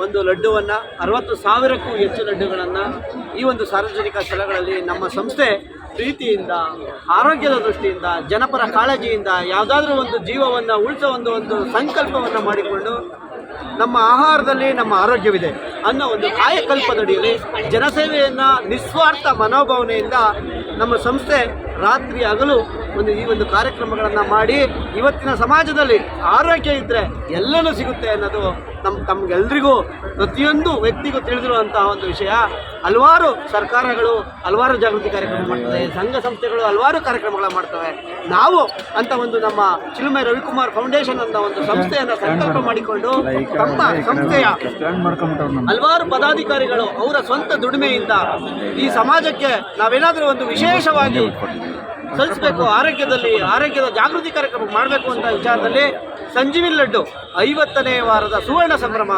ಒಂದು ಲಡ್ಡುವನ್ನು ಅರವತ್ತು ಸಾವಿರಕ್ಕೂ ಹೆಚ್ಚು ಲಡ್ಡುಗಳನ್ನು ಈ ಒಂದು ಸಾರ್ವಜನಿಕ ಸ್ಥಳಗಳಲ್ಲಿ ನಮ್ಮ ಸಂಸ್ಥೆ ಪ್ರೀತಿಯಿಂದ, ಆರೋಗ್ಯದ ದೃಷ್ಟಿಯಿಂದ, ಜನಪರ ಕಾಳಜಿಯಿಂದ ಯಾವುದಾದ್ರೂ ಒಂದು ಜೀವವನ್ನು ಉಳಿಸೋ ಒಂದು ಒಂದು ಸಂಕಲ್ಪವನ್ನು ಮಾಡಿಕೊಂಡು ನಮ್ಮ ಆಹಾರದಲ್ಲಿ ನಮ್ಮ ಆರೋಗ್ಯವಿದೆ ಅನ್ನೋ ಒಂದು ಕಾಯಕಲ್ಪದಡಿಯಲ್ಲಿ ಜನಸೇವೆಯನ್ನು ನಿಸ್ವಾರ್ಥ ಮನೋಭಾವನೆಯಿಂದ ನಮ್ಮ ಸಂಸ್ಥೆ ರಾತ್ರಿ ಹಗಲು ಒಂದು ಈ ಒಂದು ಕಾರ್ಯಕ್ರಮಗಳನ್ನು ಮಾಡಿ ಇವತ್ತಿನ ಸಮಾಜದಲ್ಲಿ ಆರೋಗ್ಯ ಇದ್ದರೆ ಎಲ್ಲನೂ ಸಿಗುತ್ತೆ ಅನ್ನೋದು ನಮ್ಮ ತಮಗೆಲ್ರಿಗೂ, ಪ್ರತಿಯೊಂದು ವ್ಯಕ್ತಿಗೂ ತಿಳಿದಿರುವಂತಹ ಒಂದು ವಿಷಯ. ಹಲವಾರು ಸರ್ಕಾರಗಳು ಹಲವಾರು ಜಾಗೃತಿ ಕಾರ್ಯಕ್ರಮ ಮಾಡ್ತವೆ, ಸಂಘ ಸಂಸ್ಥೆಗಳು ಹಲವಾರು ಕಾರ್ಯಕ್ರಮಗಳನ್ನು ಮಾಡ್ತವೆ. ನಾವು ಅಂತ ಒಂದು ನಮ್ಮ ಚಿಲುಮೆ ರವಿಕುಮಾರ್ ಫೌಂಡೇಶನ್ ಅಂತ ಒಂದು ಸಂಸ್ಥೆಯನ್ನು ಸಂಕಲ್ಪ ಮಾಡಿಕೊಂಡು ತಮ್ಮ ಸಂಸ್ಥೆಯ ಹಲವಾರು ಪದಾಧಿಕಾರಿಗಳು ಅವರ ಸ್ವಂತ ದುಡಿಮೆಯಿಂದ ಈ ಸಮಾಜಕ್ಕೆ ನಾವೇನಾದರೂ ಒಂದು ವಿಶೇಷವಾಗಿ ಸಲ್ಲಿಸಬೇಕು ಆರೋಗ್ಯದಲ್ಲಿ ಆರೋಗ್ಯದ ಜಾಗೃತಿ ಕಾರ್ಯಕ್ರಮ ಮಾಡಬೇಕು ಅಂತ ವಿಚಾರದಲ್ಲಿ ಸಂಜೀವಿ ಲಡ್ಡು ಐವತ್ತನೇ ವಾರದ ಸುವರ್ಣ ಸಂಭ್ರಮ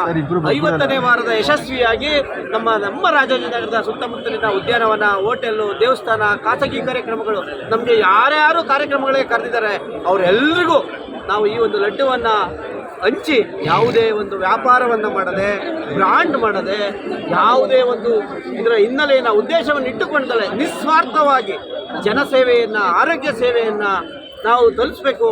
ಐವತ್ತನೇ ವಾರದ ಯಶಸ್ವಿಯಾಗಿ ನಮ್ಮ ನಮ್ಮ ರಾಜಾಜಿನಗರದ ಸುತ್ತಮುತ್ತಲಿನ ಉದ್ಯಾನವನ ಹೋಟೆಲ್ಲು ದೇವಸ್ಥಾನ ಖಾಸಗಿ ಕಾರ್ಯಕ್ರಮಗಳು ನಮಗೆ ಯಾರ್ಯಾರು ಕಾರ್ಯಕ್ರಮಗಳಿಗೆ ಕರೆದಿದ್ದಾರೆ ಅವರೆಲ್ಲರಿಗೂ ನಾವು ಈ ಒಂದು ಲಡ್ಡುವನ್ನು ಹಂಚಿ ಯಾವುದೇ ಒಂದು ವ್ಯಾಪಾರವನ್ನು ಮಾಡದೆ ಬ್ರಾಂಡ್ ಮಾಡದೆ ಯಾವುದೇ ಒಂದು ಇದರ ಹಿನ್ನೆಲೆಯನ್ನು ಉದ್ದೇಶವನ್ನು ಇಟ್ಟುಕೊಂಡಲೆ ನಿಸ್ವಾರ್ಥವಾಗಿ ಜನಸೇವೆಯನ್ನು, ಆರೋಗ್ಯ ಸೇವೆಯನ್ನು ನಾವು ತಲುಪಿಸ್ಬೇಕು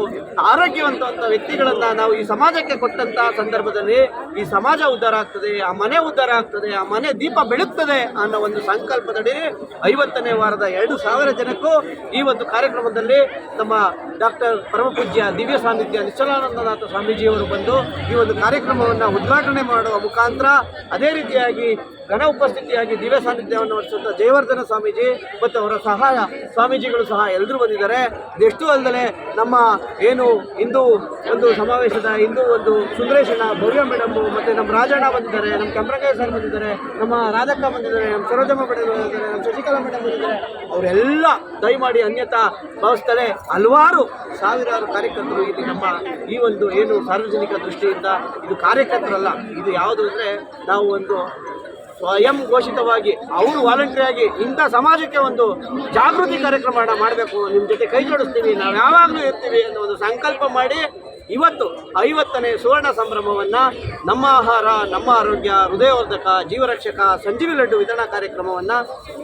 ಆರೋಗ್ಯವಂತ ವ್ಯಕ್ತಿಗಳನ್ನು ನಾವು ಈ ಸಮಾಜಕ್ಕೆ ಕೊಟ್ಟಂಥ ಸಂದರ್ಭದಲ್ಲಿ ಈ ಸಮಾಜ ಉದ್ಧಾರ ಆಗ್ತದೆ, ಆ ಮನೆ ಉದ್ಧಾರ ಆಗ್ತದೆ, ಆ ಮನೆ ದೀಪ ಬೆಳಗ್ತದೆ ಅನ್ನೋ ಒಂದು ಸಂಕಲ್ಪದಡಿ ಐವತ್ತನೇ ವಾರದ ಎರಡು ಸಾವಿರ ಜನಕ್ಕೂ ಈ ಒಂದು ಕಾರ್ಯಕ್ರಮದಲ್ಲಿ ನಮ್ಮ ಡಾಕ್ಟರ್ ಪರಮಪೂಜ್ಯ ದಿವ್ಯ ಸಾನ್ನಿಧ್ಯ ನಿಶ್ಚಲಾನಂದನಾಥ ಸ್ವಾಮೀಜಿಯವರು ಬಂದು ಈ ಒಂದು ಕಾರ್ಯಕ್ರಮವನ್ನು ಉದ್ಘಾಟನೆ ಮಾಡುವ ಮುಖಾಂತರ ಅದೇ ರೀತಿಯಾಗಿ ಘನ ಉಪಸ್ಥಿತಿಯಾಗಿ ದಿವ್ಯ ಸಾನ್ನಿಧ್ಯವನ್ನು ವಹಿಸುವಂಥ ಜಯವರ್ಧನ ಸ್ವಾಮೀಜಿ ಮತ್ತು ಅವರ ಸಹಾಯ ಸ್ವಾಮೀಜಿಗಳು ಸಹ ಎಲ್ಲರೂ ಬಂದಿದ್ದಾರೆ. ಇದೆಷ್ಟು ಅಲ್ಲದೆ ನಮ್ಮ ಏನು ಹಿಂದೂ ಒಂದು ಸಮಾವೇಶದ ಹಿಂದೂ ಒಂದು ಸುಂದರೇಶನ ಭವ್ಯ ಮೇಡಮ್ ಮತ್ತು ನಮ್ಮ ರಾಜಣ್ಣ ಬಂದಿದ್ದಾರೆ, ನಮ್ಮ ಕೆಂಪ್ರಂಗಯ್ಯ ಸರ್ ಬಂದಿದ್ದಾರೆ, ನಮ್ಮ ರಾಧಕ್ಕ ಬಂದಿದ್ದಾರೆ, ನಮ್ಮ ಸರೋಜಮ್ಮ ಮೇಡಮ್ ಬಂದಿದ್ದಾರೆ, ನಮ್ಮ ಶಶಿಕಲಾ ಮೇಡಮ್ ಬಂದಿದ್ದಾರೆ. ಅವರೆಲ್ಲ ದಯಮಾಡಿ ಅನ್ಯತಾ ಭಾವಿಸ್ತಾರೆ. ಹಲವಾರು ಸಾವಿರಾರು ಕಾರ್ಯಕರ್ತರು ಇಲ್ಲಿ ನಮ್ಮ ಈ ಒಂದು ಏನು ಸಾರ್ವಜನಿಕ ದೃಷ್ಟಿಯಿಂದ ಇದು ಕಾರ್ಯಕರ್ತರಲ್ಲ. ಇದು ಯಾವುದು ಅಂದರೆ ನಾವು ಒಂದು ಸ್ವಯಂ ಘೋಷಿತವಾಗಿ ಅವರು ವಾಲಂಟಿಯರ್ ಆಗಿ ಇಂಥ ಸಮಾಜಕ್ಕೆ ಒಂದು ಜಾಗೃತಿ ಕಾರ್ಯಕ್ರಮ ಮಾಡಬೇಕು. ನಿಮ್ಮ ಜೊತೆ ಕೈ ಜೋಡಿಸ್ತೀವಿ, ನಾವು ಯಾವಾಗಲೂ ಇರ್ತೀವಿ ಅನ್ನೋ ಒಂದು ಸಂಕಲ್ಪ ಮಾಡಿ ಇವತ್ತು ಐವತ್ತನೇ ಸುವರ್ಣ ಸಂಭ್ರಮವನ್ನು ನಮ್ಮ ಆಹಾರ, ನಮ್ಮ ಆರೋಗ್ಯ, ಹೃದಯವರ್ಧಕ, ಜೀವರಕ್ಷಕ ಸಂಜೀವಿ ಲಡ್ಡು ವಿತರಣಾ ಕಾರ್ಯಕ್ರಮವನ್ನು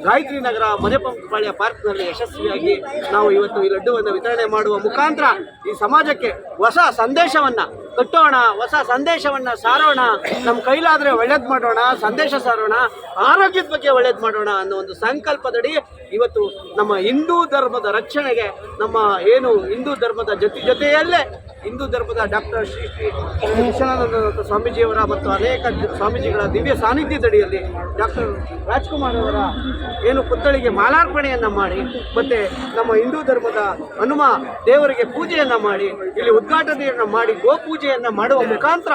ಗಾಯತ್ರಿ ನಗರ ಮನೆಪಂಪಾಳ್ಯ ಪಾರ್ಕ್ನಲ್ಲಿ ಯಶಸ್ವಿಯಾಗಿ ನಾವು ಇವತ್ತು ಈ ಲಡ್ಡುವನ್ನು ವಿತರಣೆ ಮಾಡುವ ಮುಖಾಂತರ ಈ ಸಮಾಜಕ್ಕೆ ಹೊಸ ಸಂದೇಶವನ್ನು ಕಟ್ಟೋಣ, ಹೊಸ ಸಂದೇಶವನ್ನು ಸಾರೋಣ ನಮ್ಮ ಕೈಲಾದರೆ ಒಳ್ಳೇದು ಮಾಡೋಣ, ಸಂದೇಶ ಸಾರೋಣ, ಆರೋಗ್ಯದ ಬಗ್ಗೆ ಒಳ್ಳೇದು ಮಾಡೋಣ ಅನ್ನೋ ಒಂದು ಸಂಕಲ್ಪದಡಿ ಇವತ್ತು ನಮ್ಮ ಹಿಂದೂ ಧರ್ಮದ ರಕ್ಷಣೆಗೆ ನಮ್ಮ ಏನು ಹಿಂದೂ ಧರ್ಮದ ಜೊತೆ ಜೊತೆಯಲ್ಲೇ ಹಿಂದೂ ಧರ್ಮದ ಡಾಕ್ಟರ್ ಶ್ರೀ ಶ್ರೀ ವಿಶ್ವನಾಥಾನಂದ ಸ್ವಾಮೀಜಿಯವರ ಮತ್ತು ಅನೇಕ ಸ್ವಾಮೀಜಿಗಳ ದಿವ್ಯ ಸಾನ್ನಿಧ್ಯದಡಿಯಲ್ಲಿ ಡಾಕ್ಟರ್ ರಾಜ್ಕುಮಾರ್ ಅವರ ಏನು ಪುತ್ಥಳಿಗೆ ಮಾಲಾರ್ಪಣೆಯನ್ನು ಮಾಡಿ ಮತ್ತು ನಮ್ಮ ಹಿಂದೂ ಧರ್ಮದ ಹನುಮ ದೇವರಿಗೆ ಪೂಜೆಯನ್ನು ಮಾಡಿ, ಇಲ್ಲಿ ಉದ್ಘಾಟನೆಯನ್ನು ಮಾಡಿ, ಗೋಪೂಜೆಯನ್ನು ಮಾಡುವ ಮುಖಾಂತರ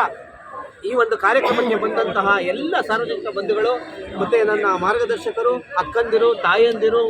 ಈ ಒಂದು ಕಾರ್ಯಕ್ರಮಕ್ಕೆ ಬಂದಂತಹ ಎಲ್ಲ ಸಾರ್ವಜನಿಕ ಬಂಧುಗಳು ಮತ್ತು ನನ್ನ ಮಾರ್ಗದರ್ಶಕರು ಅಕ್ಕಂದಿರು ತಾಯಂದಿರು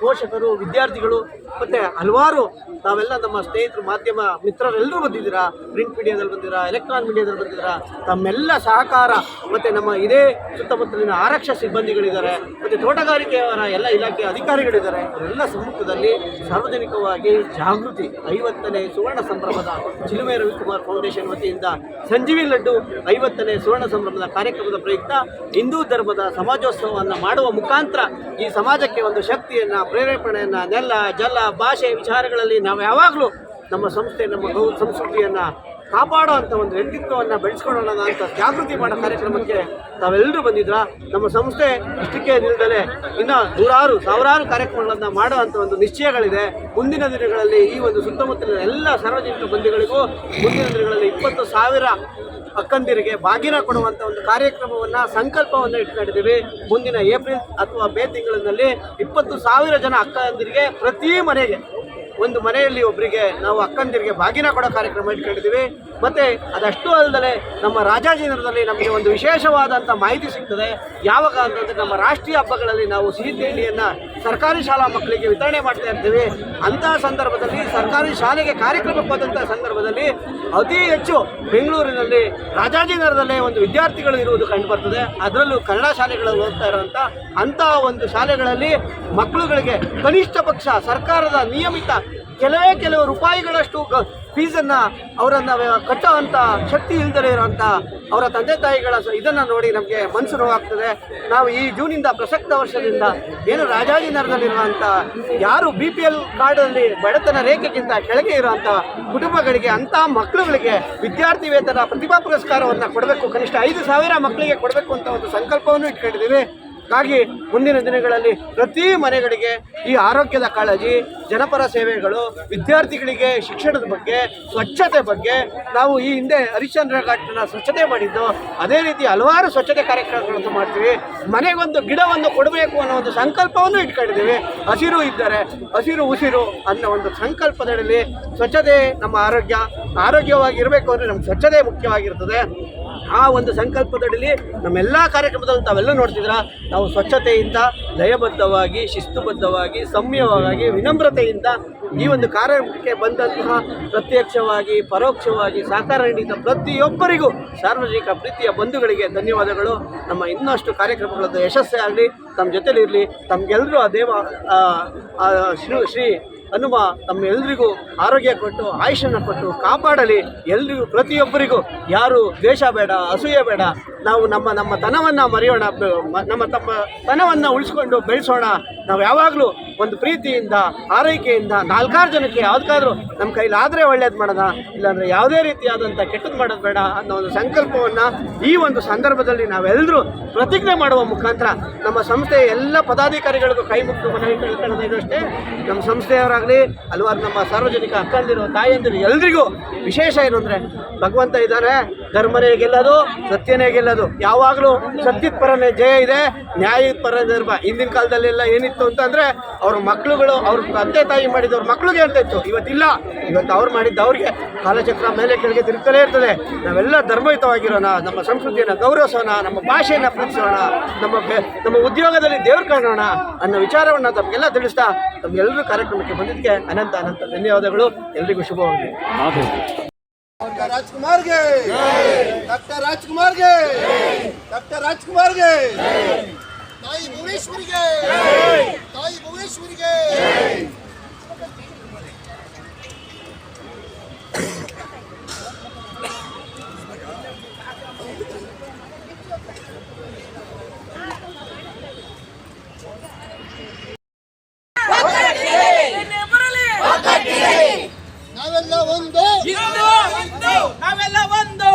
ಪೋಷಕರು ವಿದ್ಯಾರ್ಥಿಗಳು ಮತ್ತು ಹಲವಾರು ತಾವೆಲ್ಲ ನಮ್ಮ ಸ್ನೇಹಿತರು, ಮಾಧ್ಯಮ ಮಿತ್ರರೆಲ್ಲರೂ ಬಂದಿದ್ದೀರಾ? ಪ್ರಿಂಟ್ ಮೀಡಿಯಾದಲ್ಲಿ ಬಂದಿದ್ದೀರಾ? ಎಲೆಕ್ಟ್ರಾನಿಕ್ ಮೀಡಿಯಾದಲ್ಲಿ ಬಂದಿದ್ದೀರಾ? ತಮ್ಮೆಲ್ಲ ಸಹಕಾರ, ಮತ್ತು ನಮ್ಮ ಇದೇ ಸುತ್ತಮುತ್ತಲಿನ ಆರಕ್ಷಾ ಸಿಬ್ಬಂದಿಗಳಿದ್ದಾರೆ, ಮತ್ತು ತೋಟಗಾರಿಕೆಯವರ ಎಲ್ಲ ಇಲಾಖೆ ಅಧಿಕಾರಿಗಳಿದ್ದಾರೆ, ಅವರೆಲ್ಲ ಸಮ್ಮುಖದಲ್ಲಿ ಸಾರ್ವಜನಿಕವಾಗಿ ಜಾಗೃತಿ, ಐವತ್ತನೇ ಸುವರ್ಣ ಸಂಭ್ರಮದ ಚಿಲುಮೆ ರವಿಕುಮಾರ್ ಫೌಂಡೇಶನ್ ವತಿಯಿಂದ ಸಂಜೀವಿ ಲಡ್ಡು ಐವತ್ತನೇ ಸುವರ್ಣ ಸಂಭ್ರಮದ ಕಾರ್ಯಕ್ರಮದ ಪ್ರಯುಕ್ತ ಹಿಂದೂ ಧರ್ಮದ ಸಮಾಜೋತ್ಸವವನ್ನು ಮಾಡುವ ಮುಖಾಂತರ ಈ ಸಮಾಜಕ್ಕೆ ಒಂದು ಶಕ್ತಿಯನ್ನು, ಪ್ರೇರೇಪಣೆಯನ್ನು, ನೆಲ, ಜಲ ಭಾಷೆ ವಿಚಾರಗಳಲ್ಲಿ ನಾವು ಯಾವಾಗಲೂ ನಮ್ಮ ಸಂಸ್ಥೆ ನಮ್ಮ ಗೌ ಸಂಸ್ಕೃತಿಯನ್ನು ಕಾಪಾಡೋ ಅಂತ ಒಂದು ವ್ಯಕ್ತಿತ್ವವನ್ನು ಬೆಳೆಸ್ಕೊಳ್ಳೋಣ ಅಂತ ಜಾಗೃತಿ ಮಾಡೋ ಕಾರ್ಯಕ್ರಮಕ್ಕೆ ತಾವೆಲ್ಲರೂ ಬಂದಿದ್ರ? ನಮ್ಮ ಸಂಸ್ಥೆ ಇಷ್ಟಕ್ಕೆ ನಿಲ್ದಲೆ ಇನ್ನು ನೂರಾರು, ಸಾವಿರಾರು ಕಾರ್ಯಕ್ರಮಗಳನ್ನು ಮಾಡೋ ಅಂತ ಒಂದು ನಿಶ್ಚಯಗಳಿದೆ. ಮುಂದಿನ ದಿನಗಳಲ್ಲಿ ಈ ಒಂದು ಸುತ್ತಮುತ್ತಲಿನ ಎಲ್ಲ ಸಾರ್ವಜನಿಕ ಬಂಧುಗಳಿಗೂ ಮುಂದಿನ ದಿನಗಳಲ್ಲಿ ಇಪ್ಪತ್ತು ಸಾವಿರ ಅಕ್ಕಂದಿರಿಗೆ ಬಾಗಿನ ಕೊಡುವಂಥ ಒಂದು ಕಾರ್ಯಕ್ರಮವನ್ನು, ಸಂಕಲ್ಪವನ್ನು ಇಟ್ಕೊಂಡಿದ್ದೀವಿ. ಮುಂದಿನ ಏಪ್ರಿಲ್ ಅಥವಾ ಮೇ ತಿಂಗಳಿನಲ್ಲಿ ಇಪ್ಪತ್ತು ಸಾವಿರ ಜನ ಅಕ್ಕಂದಿರಿಗೆ ಪ್ರತಿ ಮನೆಗೆ ಒಂದು ಮನೆಯಲ್ಲಿ ಒಬ್ಬರಿಗೆ ನಾವು ಅಕ್ಕಂದಿರಿಗೆ ಬಾಗಿನ ಕೊಡೋ ಕಾರ್ಯಕ್ರಮ ಇಟ್ಕೊಂಡಿದ್ದೀವಿ. ಮತ್ತು ಅದಷ್ಟು ಅಲ್ಲದೆ ನಮ್ಮ ರಾಜಾಜಿನಗರದಲ್ಲಿ ನಮಗೆ ಒಂದು ವಿಶೇಷವಾದಂಥ ಮಾಹಿತಿ ಸಿಗ್ತದೆ. ಯಾವಾಗ ಅಂತಂದರೆ ನಮ್ಮ ರಾಷ್ಟ್ರೀಯ ಹಬ್ಬಗಳಲ್ಲಿ ನಾವು ಸಿಹಿ ತಿಂಡಿಯನ್ನು ಸರ್ಕಾರಿ ಶಾಲಾ ಮಕ್ಕಳಿಗೆ ವಿತರಣೆ ಮಾಡ್ತಾ ಇರ್ತೀವಿ. ಅಂಥ ಸಂದರ್ಭದಲ್ಲಿ ಸರ್ಕಾರಿ ಶಾಲೆಗೆ ಕಾರ್ಯಕ್ರಮಕ್ಕೆ ಹೋದಂಥ ಸಂದರ್ಭದಲ್ಲಿ ಅತಿ ಹೆಚ್ಚು ಬೆಂಗಳೂರಿನಲ್ಲಿ ರಾಜಾಜಿನಗರದಲ್ಲೇ ಒಂದು ವಿದ್ಯಾರ್ಥಿಗಳು ಇರುವುದು ಕಂಡುಬರ್ತದೆ ಅದರಲ್ಲೂ ಕನ್ನಡ ಶಾಲೆಗಳಲ್ಲಿ ಓದ್ತಾ ಇರುವಂಥ ಅಂತಹ ಒಂದು ಶಾಲೆಗಳಲ್ಲಿ ಮಕ್ಕಳುಗಳಿಗೆ ಕನಿಷ್ಠ ಪಕ್ಷ ಸರ್ಕಾರದ ನಿಯಮಿತ ಕೆಲವೇ ಕೆಲವು ರೂಪಾಯಿಗಳಷ್ಟು ಫೀಸನ್ನು ಅವರನ್ನು ಕಟ್ಟೋ ಅಂಥ ಶಕ್ತಿ ಇಲ್ದಲೇ ಇರೋಂಥ ಅವರ ತಂದೆ ತಾಯಿಗಳ ಇದನ್ನು ನೋಡಿ ನಮಗೆ ಮನಸ್ಸು ನೋವಾಗ್ತದೆ. ನಾವು ಈ ಜೂನಿಂದ ಪ್ರಸಕ್ತ ವರ್ಷದಿಂದ ಏನು ರಾಜಾಜಿನಗರದಲ್ಲಿರುವಂಥ ಯಾರು ಬಿ ಪಿ ಎಲ್ ಕಾರ್ಡಲ್ಲಿ ಬಡತನ ರೇಖೆಗಿಂತ ಕೆಳಗೆ ಇರುವಂಥ ಕುಟುಂಬಗಳಿಗೆ ಅಂಥ ಮಕ್ಕಳುಗಳಿಗೆ ವಿದ್ಯಾರ್ಥಿ ವೇತನ ಪ್ರತಿಭಾ ಪುರಸ್ಕಾರವನ್ನು ಕೊಡಬೇಕು. ಕನಿಷ್ಠ ಐದು ಸಾವಿರ ಮಕ್ಕಳಿಗೆ ಕೊಡಬೇಕು ಅಂತ ಒಂದು ಸಂಕಲ್ಪವನ್ನು ಇಟ್ಕೊಂಡಿದ್ದೀವಿ. ಹಾಗಾಗಿ ಮುಂದಿನ ದಿನಗಳಲ್ಲಿ ಪ್ರತಿ ಮನೆಗಳಿಗೆ ಈ ಆರೋಗ್ಯದ ಕಾಳಜಿ, ಜನಪರ ಸೇವೆಗಳು, ವಿದ್ಯಾರ್ಥಿಗಳಿಗೆ ಶಿಕ್ಷಣದ ಬಗ್ಗೆ, ಸ್ವಚ್ಛತೆ ಬಗ್ಗೆ ನಾವು ಈ ಹಿಂದೆ ಹರಿಶ್ಚಂದ್ರ ಘಾಟ್ನ ಸ್ವಚ್ಛತೆ ಮಾಡಿದ್ದು, ಅದೇ ರೀತಿ ಹಲವಾರು ಸ್ವಚ್ಛತೆ ಕಾರ್ಯಕ್ರಮಗಳನ್ನು ಮಾಡ್ತೀವಿ. ಮನೆಗೊಂದು ಗಿಡವನ್ನು ಕೊಡಬೇಕು ಅನ್ನೋ ಒಂದು ಸಂಕಲ್ಪವನ್ನು ಇಟ್ಕೊಂಡಿದ್ದೀವಿ. ಹಸಿರು ಇದ್ದರೆ ಹಸಿರು ಉಸಿರು ಅನ್ನೋ ಒಂದು ಸಂಕಲ್ಪದಲ್ಲಿ ಸ್ವಚ್ಛತೆ ನಮ್ಮ ಆರೋಗ್ಯ, ಆರೋಗ್ಯವಾಗಿರಬೇಕು ಅಂದರೆ ನಮ್ಮ ಸ್ವಚ್ಛತೆ ಮುಖ್ಯವಾಗಿರ್ತದೆ. ಆ ಒಂದು ಸಂಕಲ್ಪದಡಿಲಿ ನಮ್ಮೆಲ್ಲ ಕಾರ್ಯಕ್ರಮದಲ್ಲಿ ತಾವೆಲ್ಲ ನೋಡ್ತಿದ್ರ ನಾವು ಸ್ವಚ್ಛತೆಯಿಂದ, ಲಯಬದ್ಧವಾಗಿ, ಶಿಸ್ತುಬದ್ಧವಾಗಿ, ಸಮ್ಯವಾಗಿ, ವಿನಮ್ರತೆಯಿಂದ ಈ ಒಂದು ಕಾರ್ಯಕ್ರಮಕ್ಕೆ ಬಂದಂತಹ ಪ್ರತ್ಯಕ್ಷವಾಗಿ, ಪರೋಕ್ಷವಾಗಿ ಸಹಕಾರ ನೀಡಿದ ಪ್ರತಿಯೊಬ್ಬರಿಗೂ ಸಾರ್ವಜನಿಕ ಪ್ರೀತಿಯ ಬಂಧುಗಳಿಗೆ ಧನ್ಯವಾದಗಳು. ನಮ್ಮ ಇನ್ನಷ್ಟು ಕಾರ್ಯಕ್ರಮಗಳದ್ದು ಯಶಸ್ಸೇ ಆಗಲಿ, ತಮ್ಮ ಜೊತೆಲಿರಲಿ ತಮಗೆಲ್ಲರೂ ಆ ದೇವ ಶ್ರೀ ಶ್ರೀ ಹನುಮ ತಮ್ಮೆಲ್ಲರಿಗೂ ಆರೋಗ್ಯ ಕೊಟ್ಟು ಆಯುಷನ್ನು ಕೊಟ್ಟು ಕಾಪಾಡಲಿ. ಎಲ್ರಿಗೂ ಪ್ರತಿಯೊಬ್ಬರಿಗೂ ಯಾರು ದ್ವೇಷ ಬೇಡ ಅಸೂಯೆ ಬೇಡ ನಾವು ನಮ್ಮ ನಮ್ಮ ತನವನ್ನು ಮರೆಯೋಣ ನಮ್ಮ ತಮ್ಮ ತನವನ್ನು ಉಳಿಸ್ಕೊಂಡು ಬೆಳೆಸೋಣ. ನಾವು ಯಾವಾಗಲೂ ಒಂದು ಪ್ರೀತಿಯಿಂದ, ಆರೈಕೆಯಿಂದ, ನಾಲ್ಕಾರು ಜನಕ್ಕೆ ಯಾವುದಕ್ಕಾದ್ರೂ ನಮ್ಮ ಕೈಲಾದರೆ ಒಳ್ಳೇದು ಮಾಡೋಣ ಇಲ್ಲಾಂದರೆ ಯಾವುದೇ ರೀತಿಯಾದಂಥ ಕೆಟ್ಟದ್ದು ಮಾಡೋದು ಬೇಡ ಅನ್ನೋ ಒಂದು ಸಂಕಲ್ಪವನ್ನು ಈ ಒಂದು ಸಂದರ್ಭದಲ್ಲಿ ನಾವೆಲ್ಲರೂ ಪ್ರತಿಜ್ಞೆ ಮಾಡುವ ಮುಖಾಂತರ ನಮ್ಮ ಸಂಸ್ಥೆಯ ಎಲ್ಲ ಪದಾಧಿಕಾರಿಗಳಿಗೂ ಕೈ ಮುಟ್ಟು ಮನವಿ ಕೇಳ್ಕೊಳ್ಳೋದು ಅಷ್ಟೇ. ನಮ್ಮ ಸಂಸ್ಥೆಯವರಾಗಲಿ, ಹಲವಾರು ನಮ್ಮ ಸಾರ್ವಜನಿಕ ಅಕ್ಕಂದಿರು, ತಾಯಂದಿರು ಎಲ್ರಿಗೂ ವಿಶೇಷ ಏನು ಅಂದರೆ ಭಗವಂತ ಇದ್ದಾರೆ ಧರ್ಮನೇ ಗೆಲ್ಲೋದು, ಸತ್ಯನೇ ಗೆಲ್ಲೋದು. ಯಾವಾಗಲೂ ಸತ್ಯದ ಪರನೇ ಜಯ ಇದೆ, ನ್ಯಾಯದ ಪರ ಧರ್ಮ. ಹಿಂದಿನ ಕಾಲದಲ್ಲೆಲ್ಲ ಏನಿತ್ತು ಅಂತಂದರೆ, ಅವ್ರ ಮಕ್ಕಳುಗಳು ಅವ್ರ ತಂದೆ ತಾಯಿ ಮಾಡಿದವ್ರ ಮಕ್ಳಿಗೆ ಅಂತ ಇತ್ತು. ಇವತ್ತಿಲ್ಲ. ಇವತ್ತು ಅವ್ರು ಮಾಡಿದ್ದು ಅವ್ರಿಗೆ ಕಾಲಚಕ್ರ ಮೇಲೆ ಕೆಳಗೆ ತಿರುಗ್ತಲೇ ಇರ್ತದೆ. ನಾವೆಲ್ಲ ಧರ್ಮಯುತವಾಗಿರೋಣ, ನಮ್ಮ ಸಂಸ್ಕೃತಿಯನ್ನು ಗೌರವಿಸೋಣ, ನಮ್ಮ ಭಾಷೆಯನ್ನು ಪ್ರೀತಿಸೋಣ, ನಮ್ಮ ನಮ್ಮ ಉದ್ಯೋಗದಲ್ಲಿ ದೇವ್ರು ಕಾಣೋಣ ಅನ್ನೋ ವಿಚಾರವನ್ನು ತಮಗೆಲ್ಲ ತಿಳಿಸ್ತಾ ತಮಗೆಲ್ಲರೂ ಕಾರ್ಯಕ್ರಮಕ್ಕೆ ಬಂದಿದ್ದಕ್ಕೆ ಅನಂತ ಅನಂತ ಧನ್ಯವಾದಗಳು. ಎಲ್ರಿಗೂ ಶುಭವಾಗಲಿ. ಡಾಕ್ಟರ್ ರಾಜ್ಕುಮಾರ್ಗೆ. ಡಾಕ್ಟರ್ ರಾಜ್ಕುಮಾರ್ಗೆ. ಡಾಕ್ಟರ್ ರಾಜ್ಕುಮಾರ್ಗೆ. ತಾಯಿ ಭುವನೇಶ್ವರಿಗೆ ತಾಯಿ ಭುವನೇಶ್ವರಿಗೆ ನಾವೆಲ್ಲ ಒಂದು ನಾವೆಲ್ಲ ಒಂದು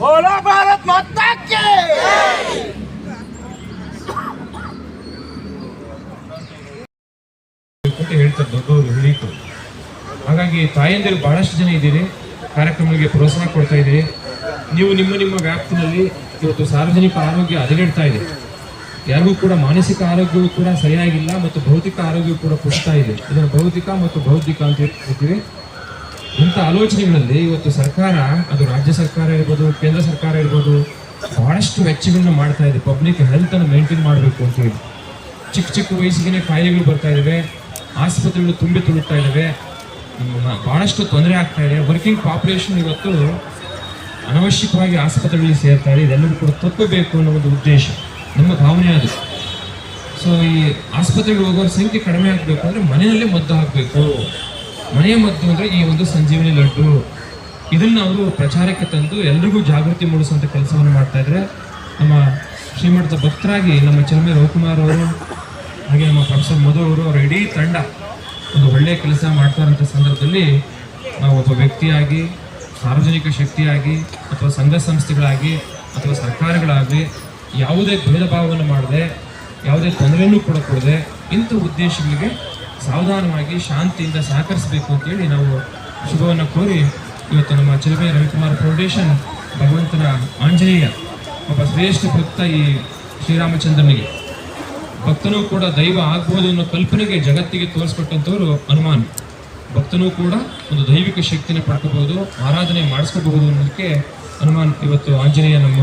ಬೋಲೋ ಭಾರತ್ माता के ಹೇಳ್ತಾರೆ ಹಾಗಾಗಿ ತಾಯಂದಿರು ಬಹಳಷ್ಟು ಜನ ಇದ್ದೀರಿ. ಕಾರ್ಯಕ್ರಮಗಳಿಗೆ ಪ್ರೋತ್ಸಾಹ ಕೊಡ್ತಾ ಇದ್ದೀರಿ. ನೀವು ನಿಮ್ಮ ನಿಮ್ಮ ವ್ಯಾಪ್ತಿನಲ್ಲಿ ಇವತ್ತು ಸಾರ್ವಜನಿಕ ಆರೋಗ್ಯ ಹದಗೆಡ್ತಾ ಇದೆ. ಯಾರಿಗೂ ಕೂಡ ಮಾನಸಿಕ ಆರೋಗ್ಯವು ಕೂಡ ಸರಿಯಾಗಿಲ್ಲ ಮತ್ತು ಭೌತಿಕ ಆರೋಗ್ಯವು ಕೂಡ ಕುಸ್ತಾ ಇದೆ. ಇದನ್ನು ಭೌತಿಕ ಮತ್ತು ಬೌದ್ಧಿಕ ಅಂತ ಹೇಳ್ತೀವಿ ಇಂಥ ಆಲೋಚನೆಗಳಲ್ಲಿ ಇವತ್ತು ಸರ್ಕಾರ, ಅದು ರಾಜ್ಯ ಸರ್ಕಾರ ಇರ್ಬೋದು, ಕೇಂದ್ರ ಸರ್ಕಾರ ಇರ್ಬೋದು, ಬಹಳಷ್ಟು ವೆಚ್ಚಗಳನ್ನ ಮಾಡ್ತಾ ಇದೆ. ಪಬ್ಲಿಕ್ ಹೆಲ್ತನ್ನು ಮೇಂಟೈನ್ ಮಾಡಬೇಕು ಅಂತ ಹೇಳಿ. ಚಿಕ್ಕ ಚಿಕ್ಕ ವಯಸ್ಸಿಗೆ ಕಾಯಿಲೆಗಳು ಬರ್ತಾ ಇದ್ದಾವೆ ಆಸ್ಪತ್ರೆಗಳು ತುಂಬಿ ತುಳುಕ್ತಾ ಇದ್ದಾವೆ ಭಾಳಷ್ಟು ತೊಂದರೆ ಆಗ್ತಾ ಇದೆ. ವರ್ಕಿಂಗ್ ಪಾಪ್ಯುಲೇಷನ್ ಇವತ್ತು ಅನವಶ್ಯಕವಾಗಿ ಆಸ್ಪತ್ರೆಗಳಿಗೆ ಸೇರ್ತಾ ಇದೆ. ಇದೆಲ್ಲವೂ ಕೂಡ ತಪ್ಪಬೇಕು ಅನ್ನೋ ಒಂದು ಉದ್ದೇಶ. ನಮ್ಮ ಭಾವನೆ ಅದು. ಸೊ ಈ ಆಸ್ಪತ್ರೆಗಳು ಹೋಗೋರ ಸಂಖ್ಯೆ ಕಡಿಮೆ ಆಗಬೇಕು ಅಂದರೆ ಮನೆಯಲ್ಲೇ ಮದ್ದು ಹಾಕಬೇಕು. ಮನೆಯ ಮದ್ದು ಅಂದರೆ ಈ ಒಂದು ಸಂಜೀವಿನಿ ಲಡ್ಡು, ಇದನ್ನು ಅವರು ಪ್ರಚಾರಕ್ಕೆ ತಂದು ಎಲ್ರಿಗೂ ಜಾಗೃತಿ ಮೂಡಿಸುವಂಥ ಕೆಲಸವನ್ನು ಮಾಡ್ತಾ ಇದ್ದಾರೆ ನಮ್ಮ ಶ್ರೀಮಠದ ಭಕ್ತರಾಗಿ ನಮ್ಮ ಚಲಮೆ ರವಿಕುಮಾರ್ ಅವರು, ಹಾಗೆ ನಮ್ಮ ಪ್ರೊಫೆಸರ್ ಮಧು ಅವರು, ಅವರ ಇಡೀ ತಂಡ ಒಂದು ಒಳ್ಳೆಯ ಕೆಲಸ ಮಾಡ್ತಾರಂಥ ಸಂದರ್ಭದಲ್ಲಿ ನಾವು ಒಬ್ಬ ವ್ಯಕ್ತಿಯಾಗಿ, ಸಾರ್ವಜನಿಕ ಶಕ್ತಿಯಾಗಿ, ಅಥವಾ ಸಂಘ ಸಂಸ್ಥೆಗಳಾಗಿ, ಅಥವಾ ಸರ್ಕಾರಗಳಾಗಲಿ ಯಾವುದೇ ಭೇದ ಭಾವವನ್ನು ಮಾಡದೆ, ಯಾವುದೇ ತೊಂದರೆಯನ್ನು ಕೂಡ ಕೊಡದೆ ಇಂಥ ಉದ್ದೇಶಗಳಿಗೆ ಸಾವಧಾನವಾಗಿ ಶಾಂತಿಯಿಂದ ಸಹಕರಿಸಬೇಕು ಅಂತೇಳಿ ನಾವು ಶುಭವನ್ನು ಕೋರಿ ಇವತ್ತು ನಮ್ಮ ಚಿಲಮೆ ರವಿಕುಮಾರ್ ಫೌಂಡೇಶನ್ ಭಗವಂತನ ಆಂಜನೇಯ, ಒಬ್ಬ ಶ್ರೇಷ್ಠ ಭಕ್ತ ಈ ಶ್ರೀರಾಮಚಂದ್ರನಿಗೆ. ಭಕ್ತನೂ ಕೂಡ ದೈವ ಆಗ್ಬೋದು ಅನ್ನೋ ಕಲ್ಪನೆಗೆ ಜಗತ್ತಿಗೆ ತೋರಿಸ್ಕೊಟ್ಟಂಥವ್ರು ಹನುಮಾನ್. ಭಕ್ತನೂ ಕೂಡ ಒಂದು ದೈವಿಕ ಶಕ್ತಿನ ಪಡ್ಕೋಬಹುದು, ಆರಾಧನೆ ಮಾಡಿಸ್ಕೋಬಹುದು ಅನ್ನೋದಕ್ಕೆ ಹನುಮಾನ್ ಇವತ್ತು ಆಂಜನೇಯ ನಮ್ಮ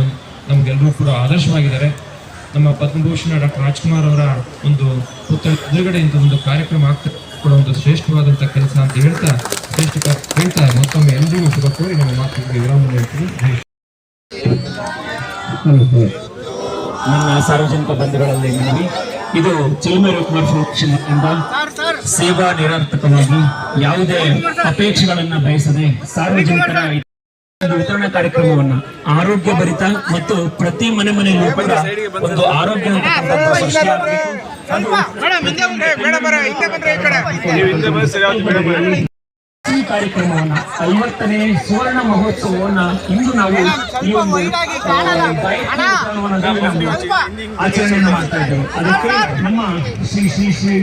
ನಮಗೆಲ್ಲರೂ ಕೂಡ ಆದರ್ಶವಾಗಿದ್ದಾರೆ. ನಮ್ಮ ಪದ್ಮಭೂಷಣ ಡಾಕ್ಟರ್ ರಾಜ್ಕುಮಾರ್ ಅವರ ಒಂದು ಪುತ್ರ ಇಂಥ ಒಂದು ಕಾರ್ಯಕ್ರಮ ಆಗ್ತಾ ಒಂದು ಶ್ರೇಷ್ಠವಾದಂಥ ಕೆಲಸ ಅಂತ ಹೇಳ್ತಾ ಶ್ರೇಷ್ಠ ಹೇಳ್ತಾ ಮತ್ತೊಮ್ಮೆ ಎಲ್ರಿಗೂ ಶುಭ ಕೋರಿ ನಮ್ಮ ಮಾತುಗಳಿಗೆ ವಿರಾಮ ನನ್ನ ಸಾರ್ವಜನಿಕ ಬಂಧುಗಳಲ್ಲಿ ಮನವಿ, ಇದು ಚಿಲುಮೆ ಕುಮಾರ್ ಫೌಂಡೇಶನ್ ಇಂದ ಸೇವಾ ನಿರರ್ಥಕವಾಗಿ ಯಾವುದೇ ಅಪೇಕ್ಷೆಗಳನ್ನ ಬಯಸದೆ ಸಾರ್ವಜನಿಕರ ವಿತರಣಾ ಕಾರ್ಯಕ್ರಮವನ್ನ ಆರೋಗ್ಯ ಭರಿತ ಮತ್ತು ಪ್ರತಿ ಮನೆ ಮನೆಯಲ್ಲೂ ಕೂಡ ಒಂದು ಆರೋಗ್ಯ ಈ ಕಾರ್ಯಕ್ರಮವನ್ನ ಐವತ್ತನೇ ಸುವರ್ಣ ಮಹೋತ್ಸವವನ್ನ ಇಂದು ನಾವು ಈ ಒಂದು ಆಚರಣೆಯನ್ನು ಮಾಡ್ತಾ ಇದ್ದೇವೆ. ಅದಕ್ಕೆ ನಮ್ಮ ಶ್ರೀ ಶ್ರೀ ಶ್ರೀ.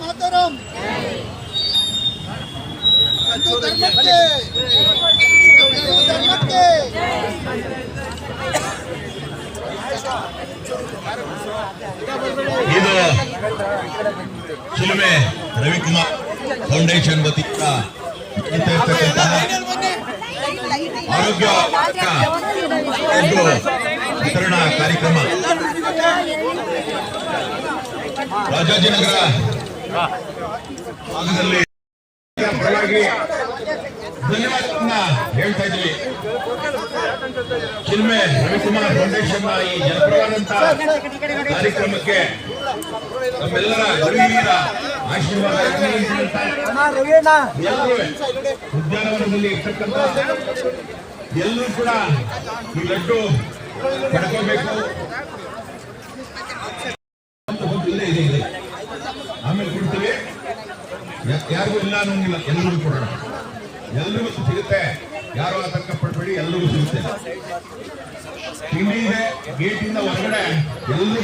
మాతరం హిందూ ధర్మಕ್ಕೆ హిందూ ధర్మಕ್ಕೆ ಇದು ಚಿಲುಮೆ ರವಿಕುಮಾರ್ ಫೌಂಡೇಶನ್ ವತಿಯಿಂದ ಆರೋಗ್ಯ ವಿತರಣಾ ಕಾರ್ಯಕ್ರಮ. ರಾಜಾಜಿನಗರ ಭಾಗದಲ್ಲಿ. ಧನ್ಯವಾದ ಹೇಳ್ತಾ ಇದ್ದೀವಿ ಚಿಲ್ಮೆ ರವಿಕುಮಾರ್ ಫೌಂಡೇಶನ್ ಈ ಜನಪ್ರವಾದಂತಹ ಕಾರ್ಯಕ್ರಮಕ್ಕೆ ನಮ್ಮೆಲ್ಲರ ಗುರುಹಿರಿಯರ ಆಶೀರ್ವಾದ ಉದ್ಯಾನವನದಲ್ಲಿ ಇರ್ತಕ್ಕಂಥ ಎಲ್ಲರೂ ಕೂಡ ಈ ಲಡ್ಡು ಪಡ್ಕೋಬೇಕು. ಇಲ್ಲೇ ಇದೆ ಇದೆ. ಆಮೇಲೆ ಕೊಡ್ತೀವಿ. ಯಾರಿಗೂ ಇಲ್ಲ ಅನ್ನೋಂಗಿಲ್ಲ. ಎಲ್ಲರಿಗೂ ಕೊಡೋಣ. ಎಲ್ಲರಿಗೂ ಸಿಗುತ್ತೆ. ಯಾರು ಆತಂಕ ಪಡಬೇಡಿ ಎಲ್ಲರಿಗೂ ಸಿಗುತ್ತೆ. ತಿಂಡಿ ಇದೆ ಗೇಟಿಂದ ಹೊರಗಡೆ ಎಲ್ಲರೂ